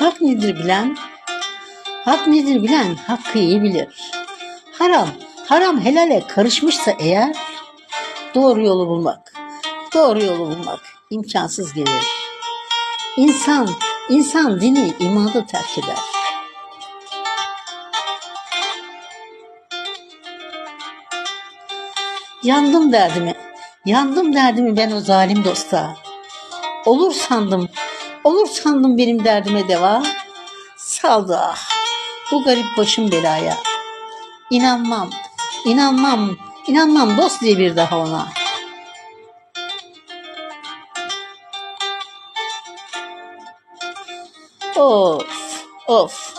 Hak nedir bilen, hak nedir bilen hakkı iyi bilir. Haram, haram helale karışmışsa eğer doğru yolu bulmak, doğru yolu bulmak imkansız gelir. İnsan, insan dini imanı terk eder. Yandım derdimi, yandım derdimi ben o zalim dosta. Olur sandım, olur sandım benim derdime deva. Saldı ah, bu garip başım belaya. İnanmam, inanmam, inanmam dost diye bir daha ona. Of, of.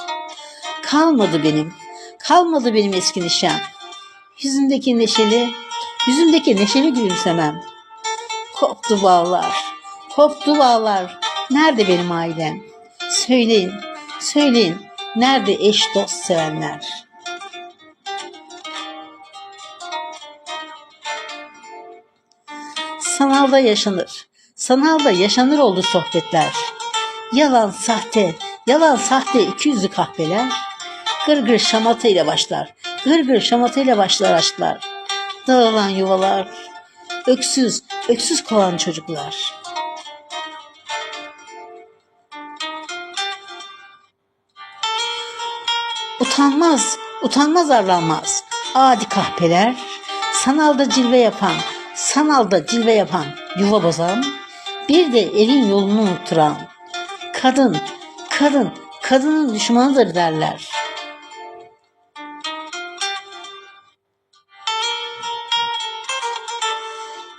Kalmadı benim, kalmadı benim eski nişan. Yüzündeki neşeli, yüzündeki neşeli gülümsemem. Koptu bağlar, koptu bağlar. Nerede benim ailem? Söyleyin, söyleyin. Nerede eş dost sevenler? Sanalda yaşanır. Sanalda yaşanır oldu sohbetler. Yalan sahte, yalan sahte iki yüzlü kahveler. Gırgır şamata ile başlar. Gırgır şamata ile başlar aşklar. Dağılan yuvalar. Öksüz, öksüz kovan çocuklar. Utanmaz, utanmaz arlanmaz. Adi kahpeler, sanalda cilve yapan, sanalda cilve yapan, yuva bozan, bir de elin yolunu unutturan. Kadın, kadın, kadının düşmanıdır derler.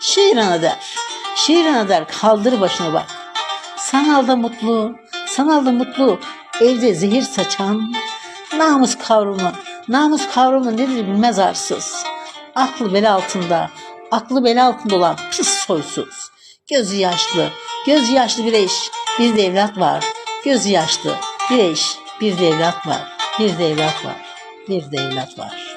Şiir ana der, şiir ana der kaldır başına bak. Sanalda mutlu, sanalda mutlu, evde zehir saçan, namus kavramı, namus kavramı nedir bilmez arsız. Aklı bel altında, aklı bel altında olan pis soysuz. Gözü yaşlı, gözü yaşlı bir eş, bir de evlat var. Gözü yaşlı, bir eş, bir de evlat var. Bir de evlat var, bir de evlat var.